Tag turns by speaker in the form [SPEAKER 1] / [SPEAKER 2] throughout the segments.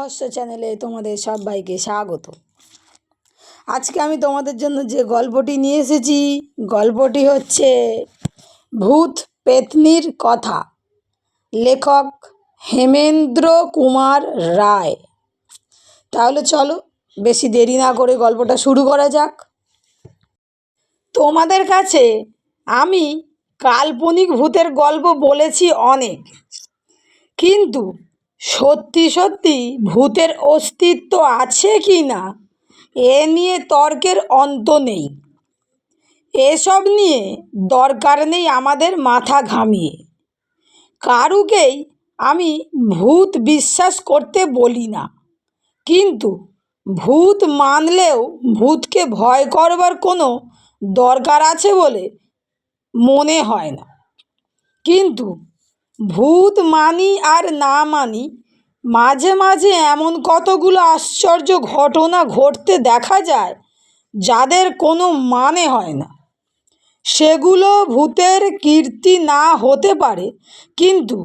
[SPEAKER 1] রহস্য চ্যানেলে তোমাদের সবাইকে স্বাগত। আজকে আমি তোমাদের জন্য যে গল্পটি নিয়ে এসেছি, গল্পটি হচ্ছে ভূত পেতনির কথা। লেখক হেমেন্দ্র কুমার রায়। তাহলে চলো বেশি দেরি না করে গল্পটা শুরু করা যাক। তোমাদের কাছে আমি কাল্পনিক ভূতের গল্প বলেছি অনেক, কিন্তু সত্যি সত্যি, ভূতের অস্তিত্ব আছে কি না? এ নিয়ে তর্কের অন্ত নেই। এসব নিয়ে দরকার নেই আমাদের মাথা ঘামিয়ে। কারুকেই আমি ভূত বিশ্বাস করতে বলি না। কিন্তু ভূত মানলেও ভূতকে ভয় করবার কোনো দরকার আছে বলে মনে হয় না। কিন্তু ভূত মানি আর না মানি, মাঝে মাঝে এমন কতগুলো আশ্চর্য ঘটনা ঘটতে দেখা যায়, যাদের কোনো মানে হয় না। সেগুলো ভূতের কীর্তি না হতে পারে, কিন্তু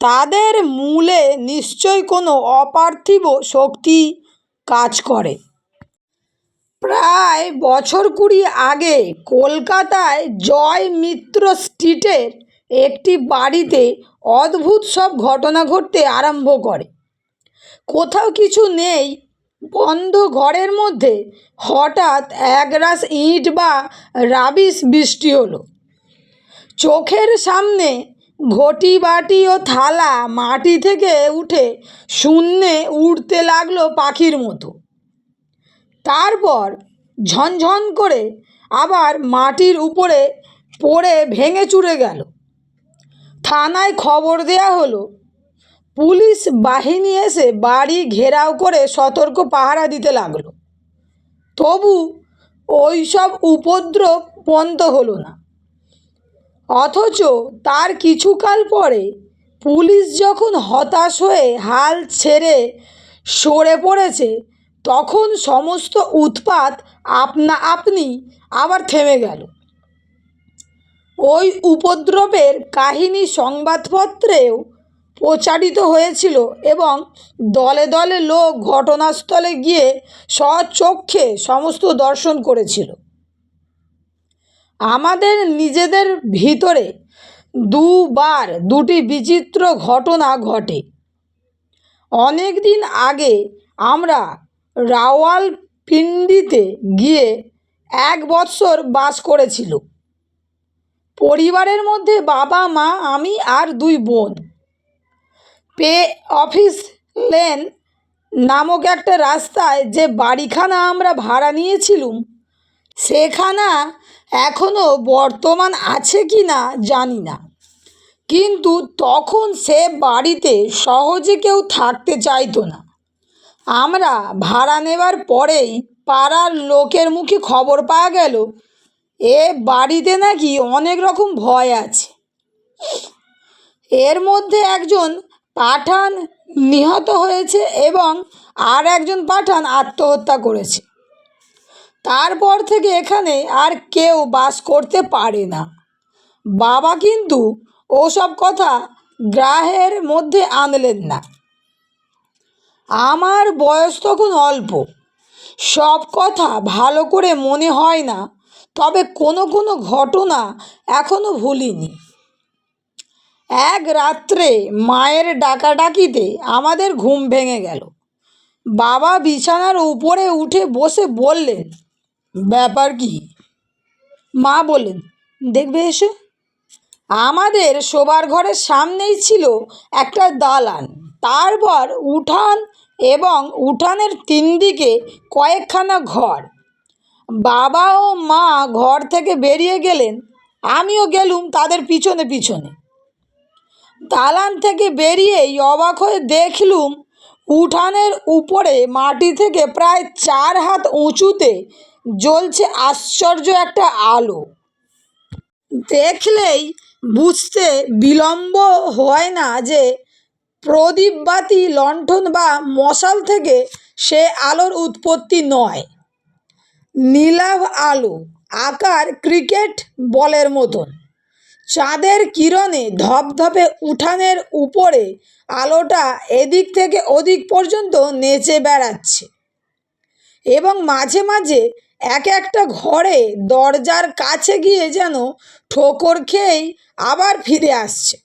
[SPEAKER 1] তাদের মূলে নিশ্চয় কোনো অপার্থিব শক্তি কাজ করে। প্রায় বছর কুড়ি আগে কলকাতায় জয় মিত্র স্ট্রিটের একটি বাড়িতে অদ্ভুত সব ঘটনা ঘটতে আরম্ভ করে। কোথাও কিছু নেই, বন্ধ ঘরের মধ্যে হঠাৎ একরাশ ইট বা রাবিশ বৃষ্টি হলো। চোখের সামনে ঘটি বাটি ও থালা মাটি থেকে উঠে শূন্যে উড়তে লাগল পাখির মতো। তারপর ঝনঝন করে আবার মাটির উপরে পড়ে ভেঙে চুরে গেল। থানায় খবর দেয়া হলো। পুলিশ বাহিনী এসে বাড়ি ঘেরাও করে সতর্ক পাহারা দিতে লাগল। তবু ওই সব উপদ্রব বন্ধ হলো না। অথচ তার কিছুকাল পরে পুলিশ যখন হতাশ হয়ে হাল ছেড়ে সরে পড়েছে, তখন সমস্ত উৎপাত আপনা আপনি আবার থেমে গেল। ওই উপদ্রবের কাহিনী সংবাদপত্রেও প্রচারিত হয়েছিল এবং দলে দলে লোক ঘটনাস্থলে গিয়ে স্বচক্ষে সমস্ত দর্শন করেছিল। আমাদের নিজেদের ভিতরে দুবার দুটি বিচিত্র ঘটনা ঘটে। অনেক দিন আগে আমরা রাওয়ালপিন্ডিতে গিয়ে এক বৎসর বাস করেছিল। পরিবারের মধ্যে বাবা, মা, আমি আর দুই বোন। পে অফিস লেন নামক একটা রাস্তায় যে বাড়িখানা আমরা ভাড়া নিয়েছিলুম, সেখানা এখনও বর্তমান আছে কি না জানি না। কিন্তু তখন সে বাড়িতে সহজে কেউ থাকতে চাইতো না। আমরা ভাড়া নেবার পরেই পাড়ার লোকের মুখে খবর পাওয়া গেল এ বাড়িতে নাকি অনেক রকম ভয় আছে। এর মধ্যে একজন পাঠান নিহত হয়েছে এবং আর একজন পাঠান আত্মহত্যা করেছে। তারপর থেকে এখানে আর কেউ বাস করতে পারে না। বাবা কিন্তু ওসব কথা গ্রাহের মধ্যে আনলেন না। আমার বয়স তখন অল্প। সব কথা ভালো করে মনে হয় না তবে কোনো কোনো ঘটনা এখনও ভুলিনি। এক রাত্রে মায়ের ডাকাডাকিতে আমাদের ঘুম ভেঙে গেল। বাবা বিছানার উপরে উঠে বসে বললেন, ব্যাপার কি? মা বললেন, দেখবে এসে। আমাদের শোবার ঘরের সামনেই ছিল একটা দালান। তারপর উঠান এবং উঠানের তিন দিকে কয়েকখানা ঘর। বাবা ও মা ঘর থেকে বেরিয়ে গেলেন। আমিও গেলুম তাদের পিছনে পিছনে। দালান থেকে বেরিয়েই অবাক হয়ে দেখলুম উঠানের উপরে মাটি থেকে প্রায় চার হাত উঁচুতে জ্বলছে আশ্চর্য একটা আলো। দেখলেই বুঝতে বিলম্ব হয় না যে প্রদীপ বাতি লণ্ঠন বা মশাল থেকে সে আলোর উৎপত্তি নয়। নীলাভ আলো আকার ক্রিকেট বলের মতন। চাঁদের কিরণে ধপধপে উঠানের উপরে আলোটা এদিক থেকে ওদিক পর্যন্ত নেচে বেড়াচ্ছে এবং মাঝে মাঝে এক একটা ঘরে দরজার কাছে গিয়ে যেন ঠোকর খেয়েই আবার ফিরে আসছে।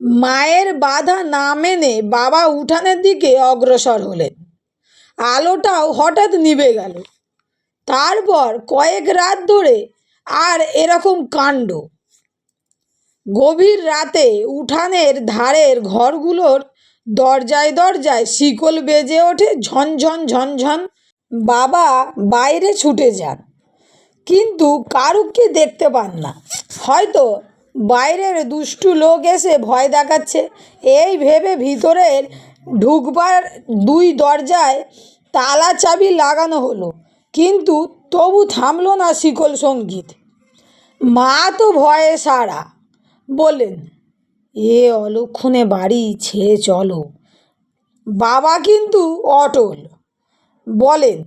[SPEAKER 1] মায়ের বাধা না মেনে বাবা উঠানের দিকে অগ্রসর হলেন। আলোটাও হঠাৎ নিভে গেল। তারপর কয়েক রাত ধরে আর এরকম কাণ্ড। গভীর রাতে উঠানের ধারের ঘরগুলোর দরজায় দরজায় শিকল বেজে ওঠে ঝনঝন ঝনঝন, বাবা, বাইরে ছুটে যান। কিন্তু কারুকে দেখতে পান না। হয়তো বাইরের দুষ্টু লোক এসে ভয় দেখাচ্ছে। এই ভেবে ভিতরের ঢুকবার দুই দরজায় তালা চাবি লাগানো হলো, কিন্তু তবু থামলো না শিকল সংগীত। মা তো ভয়ে সারা। বললেন। এ অলক্ষণে বাড়ি ছেড়ে চলো। বাবা কিন্তু অটল। বলেন।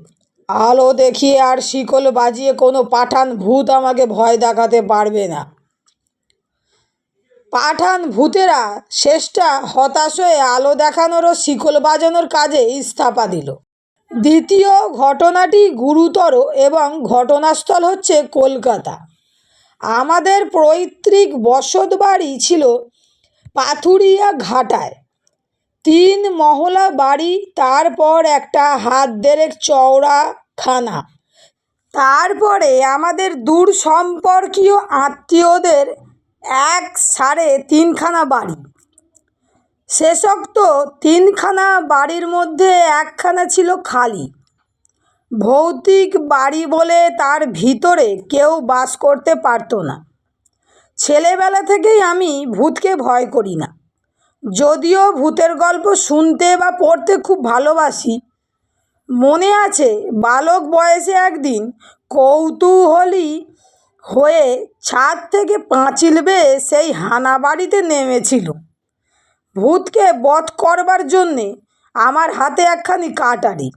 [SPEAKER 1] আলো দেখিয়ে আর শিকল বাজিয়ে কোনো পাঠান ভূত আমাকে ভয় দেখাতে পারবে না। পাঠান ভূতেরা, শেষটা হতাশ হয়ে আলো দেখানোর ও শিকল বাজানোর কাজে ইস্তফা দিল। দ্বিতীয় ঘটনাটি গুরুতর এবং ঘটনাস্থল হচ্ছে কলকাতা। আমাদের পৈতৃক বসত বাড়ি ছিল পাথুরিয়া ঘাটায়। তিন মহলা বাড়ি, তারপর একটা হাত দেড়েক চওড়া খানা তারপরে আমাদের দূর সম্পর্কীয় আত্মীয়দের এক সাড়ে তিনখানা বাড়ি। শেষোক্ত তিনখানা বাড়ির মধ্যে একখানা ছিল খালি। ভৌতিক বাড়ি বলে তার ভিতরে কেউ বাস করতে পারতো না। ছেলেবেলা থেকেই আমি ভূতকে ভয় করি না। যদিও ভূতের গল্প শুনতে বা পড়তে খুব ভালোবাসি। মনে আছে, বালক বয়সে একদিন কৌতূহলী হয়ে ছাদ থেকে পাঁচিল বেয়ে সেই হানা বাড়িতে নেমেছিল। ভূতকে বধ করবার জন্যে আমার হাতে একখানি কাটারি।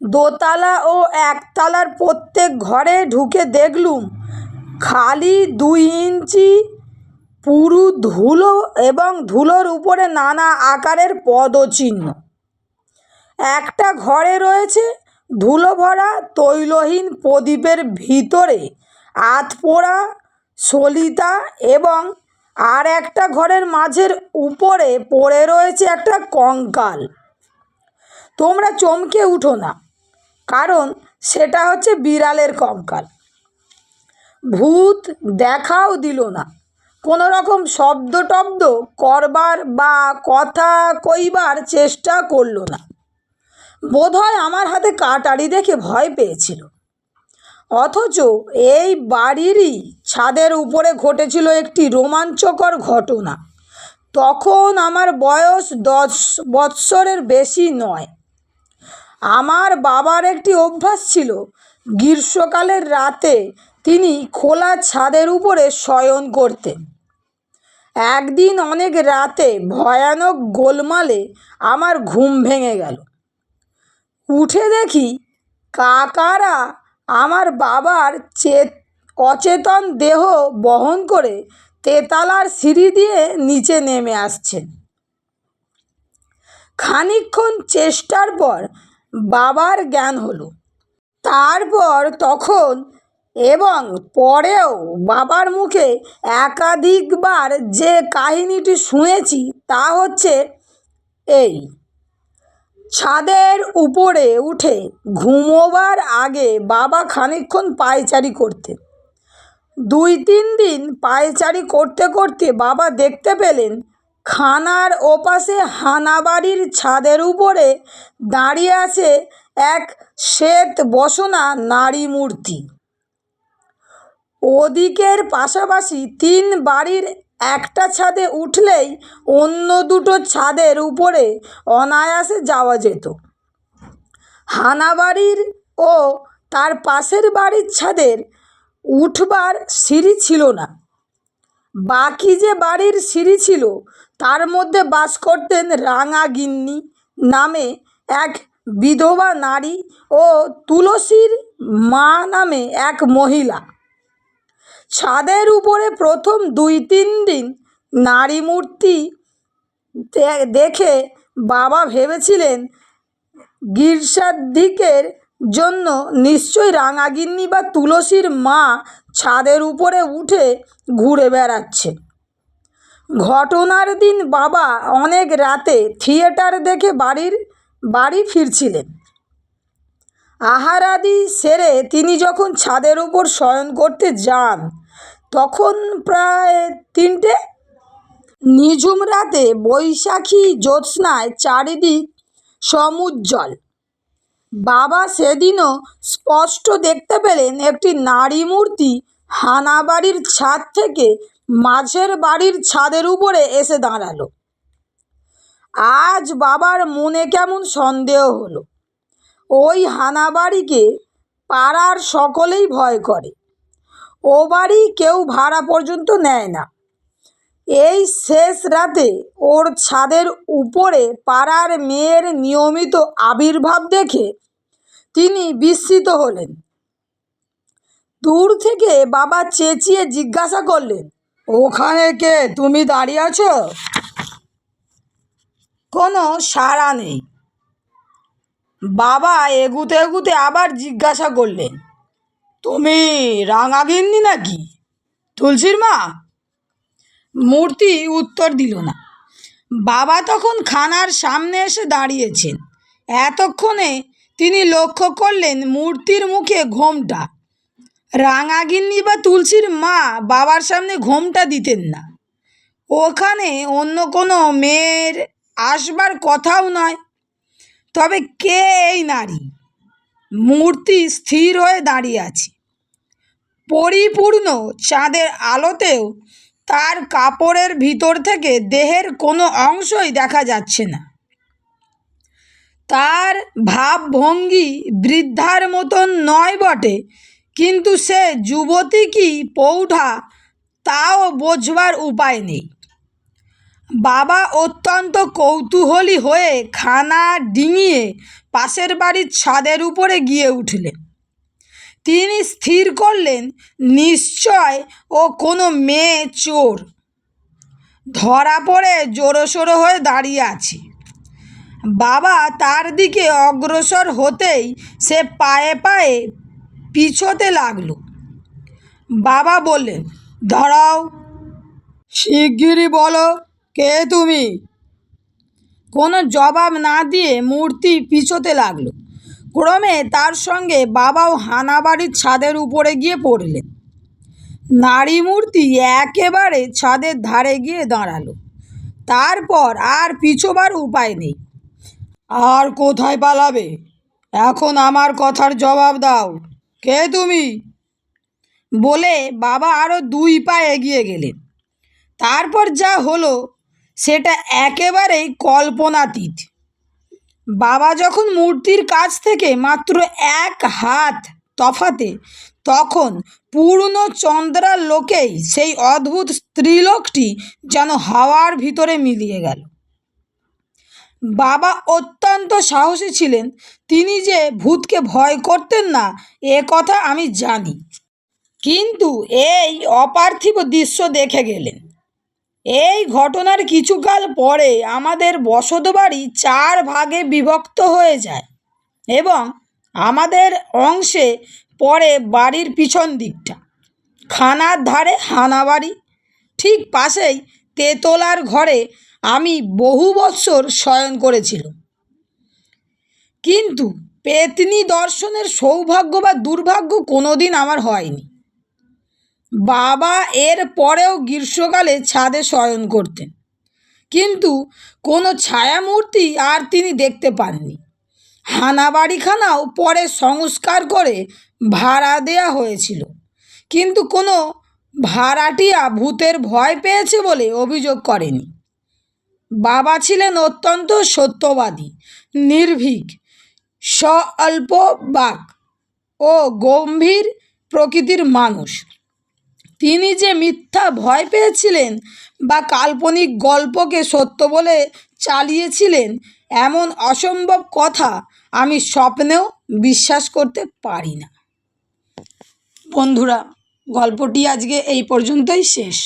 [SPEAKER 1] দোতলা ও একতলার প্রত্যেক ঘরে ঢুকে দেখলুম, খালি দুই ইঞ্চি পুরু ধুলো এবং ধুলোর উপরে নানা আকারের পদচিহ্ন। একটা ঘরে রয়েছে ধুলো ভরা তৈলহীন প্রদীপের ভিতরে আধপোড়া, সলিতা এবং আর একটা ঘরের মাঝের উপরে পড়ে রয়েছে একটা কঙ্কাল। তোমরা চমকে উঠো না, কারণ সেটা হচ্ছে বিড়ালের কঙ্কাল। ভূত দেখাও দিল না কোনো রকম শব্দ টব্দ করবার বা কথা কইবার চেষ্টা করল না। বোধহয় আমার হাতে কাটারি দেখে ভয় পেয়েছিল। অথচ এই বাড়িরই ছাদের উপরে ঘটেছিল একটি রোমাঞ্চকর ঘটনা। তখন আমার বয়স দশ বৎসরের বেশি নয়। আমার বাবার একটি অভ্যাস ছিল, গ্রীষ্মকালের রাতে তিনি খোলা ছাদের উপরে শয়ন করতেন। একদিন অনেক রাতে ভয়ানক গোলমালে আমার ঘুম ভেঙে গেল। উঠে দেখি কাকারা আমার বাবার চেত অচেতন দেহ বহন করে তেতালার সিঁড়ি দিয়ে নিচে নেমে আসছেন। খানিকক্ষণ চেষ্টার পর বাবার জ্ঞান হলো। তারপর তখন এবং পরেও বাবার মুখে একাধিকবার যে কাহিনীটি শুনেছি তা হচ্ছে এই। ছাদের উপরে উঠে ঘুমোবার আগে বাবা খানিকক্ষণ পায়চারি করতেন। দুই তিন দিন পায়চারি করতে করতে বাবা দেখতে পেলেন, খানার ওপাশে হানাবাড়ির ছাদের উপরে দাঁড়িয়ে আছে এক শ্বেত বসনা নারী মূর্তি। ওদিকের পাশাপাশি তিন বাড়ির একটা ছাদে উঠলেই অন্য দুটো ছাদের উপরে অনায়াসে যাওয়া যেত। হানাবাড়ির ও তার পাশের বাড়ির ছাদের উঠবার সিঁড়ি ছিল না। বাকি যে বাড়ির সিঁড়ি ছিল, তার মধ্যে বাস করতেন রাঙা গিন্নি নামে এক বিধবা নারী ও তুলসীর মা নামে এক মহিলা। ছাদের উপরে প্রথম দুই তিন দিন নারী মূর্তি দেখে বাবা ভেবেছিলেন গীর্ষাধিকের জন্য নিশ্চয়ই রাঙাগিন্নি বা তুলসীর মা ছাদের উপরে উঠে ঘুরে বেড়াচ্ছে। ঘটনার দিন বাবা অনেক রাতে থিয়েটার দেখে বাড়ির, বাড়ি ফিরছিলেন। আহারাদি সেরে তিনি যখন ছাদের উপর শয়ন করতে যান তখন প্রায় তিনটে। নিঝুম রাতে বৈশাখী জ্যোৎস্নায় চারিদিক সমুজ্জ্বল। বাবা সেদিনও স্পষ্ট দেখতে পেলেন একটি নারী মূর্তি হানাবাড়ির ছাদ থেকে মাঝের বাড়ির ছাদের উপরে এসে দাঁড়াল। আজ বাবার মনে কেমন সন্দেহ হলো। ওই হানাবাড়িকে পাড়ার সকলেই ভয় করে। ও বাড়ি কেউ ভাড়া পর্যন্ত নেয় না। এই শেষ রাতে ওর ছাদের উপরে পাড়ার মেয়ের নিয়মিত আবির্ভাব দেখে তিনি বিস্মিত হলেন। দূর থেকে বাবা চেঁচিয়ে জিজ্ঞাসা করলেন, ওখানে কে? তুমি দাঁড়িয়ে আছো? কোনো সাড়া নেই। বাবা এগুতে এগুতে আবার জিজ্ঞাসা করলেন তুমি রাঙাগিন্নি নাকি? তুলসীর মা? মূর্তি উত্তর দিল না। বাবা তখন খানার সামনে এসে দাঁড়িয়েছেন। এতক্ষণে তিনি লক্ষ্য করলেন মূর্তির মুখে ঘোমটা। রাঙাগিন্নি বা তুলসীর মা বাবার সামনে ঘোমটা দিতেন না। ওখানে অন্য কোনো মেয়ের আসবার কথাও নয়। তবে কে এই নারী? মূর্তি স্থির হয়ে দাঁড়িয়ে আছে। পরিপূর্ণ চাঁদের আলোতেও তার কাপড়ের ভিতর থেকে দেহের কোনো অংশই দেখা যাচ্ছে না। তার ভাবভঙ্গি বৃদ্ধার মতন নয় বটে, কিন্তু সে যুবতী কি পৌঢা তাও বোঝবার উপায় নেই। বাবা অত্যন্ত কৌতূহলী হয়ে খানা ডিঙিয়ে পাশের বাড়ির ছাদের উপরে গিয়ে উঠলেন। তিনি স্থির করলেন, নিশ্চয় ও কোনো মেয়ে চোর। ধরা পড়ে জোরোসোরো হয়ে দাঁড়িয়ে আছে। বাবা তার দিকে অগ্রসর হতেই সে পায়ে পায়ে পিছোতে লাগল। বাবা বললেন, ধরাও। শিগগিরই বলো। কে তুমি? কোনো জবাব না দিয়ে মূর্তি পিছোতে লাগল। ক্রমে তার সঙ্গে বাবাও হানাবাড়ির ছাদের উপরে গিয়ে পড়লেন। নারী মূর্তি একেবারে ছাদের ধারে গিয়ে দাঁড়াল। তারপর আর পিছোবার উপায় নেই। আর কোথায় পালাবে? এখন আমার কথার জবাব দাও। কে তুমি? বলে বাবা আরও দুই পা এগিয়ে গেলেন। তারপর যা হলো সেটা একেবারেই কল্পনাতীত। বাবা যখন মূর্তির কাছ থেকে মাত্র এক হাত তফাতে, তখন পূর্ণ চন্দ্রার লোকেই সেই অদ্ভুত স্ত্রীলোকটি যেন হাওয়ার ভিতরে মিলিয়ে গেল। বাবা অত্যন্ত সাহসী ছিলেন। তিনি যে ভূতকে ভয় করতেন না, এ কথা আমি জানি। কিন্তু এই অপার্থিব দৃশ্য দেখে গেলেন। এই ঘটনার কিছুকাল পরে আমাদের বসতবাড়ি চার ভাগে বিভক্ত হয়ে যায় এবং আমাদের অংশে পড়ে বাড়ির পিছন দিকটা। খানার ধারে হানাবাড়ি, ঠিক পাশেই তেতলার ঘরে আমি বহু বৎসর শয়ন করেছিলাম। কিন্তু পেতনি দর্শনের সৌভাগ্য বা দুর্ভাগ্য কোনোদিন আমার হয়নি। বাবা এর পরেও গ্রীষ্মকালে ছাদে শয়ন করতেন। কিন্তু কোনো ছায়ামূর্তি আর তিনি দেখতে পাননি। হানাবাড়িখানাও পরে সংস্কার করে ভাড়া দেয়া হয়েছিল। কিন্তু কোনো ভাড়াটিয়া ভূতের ভয় পেয়েছে বলে অভিযোগ করেনি। বাবা ছিলেন অত্যন্ত সত্যবাদী, নির্ভীক স্বল্প বাক ও গম্ভীর প্রকৃতির মানুষ। তিনি যে মিথ্যা ভয় পেয়েছিলেন বা কাল্পনিক গল্পকে সত্য বলে চালিয়েছিলেন, এমন অসম্ভব কথা আমি স্বপ্নেও বিশ্বাস করতে পারি না। বন্ধুরা, গল্পটি আজকে এই পর্যন্তই শেষ।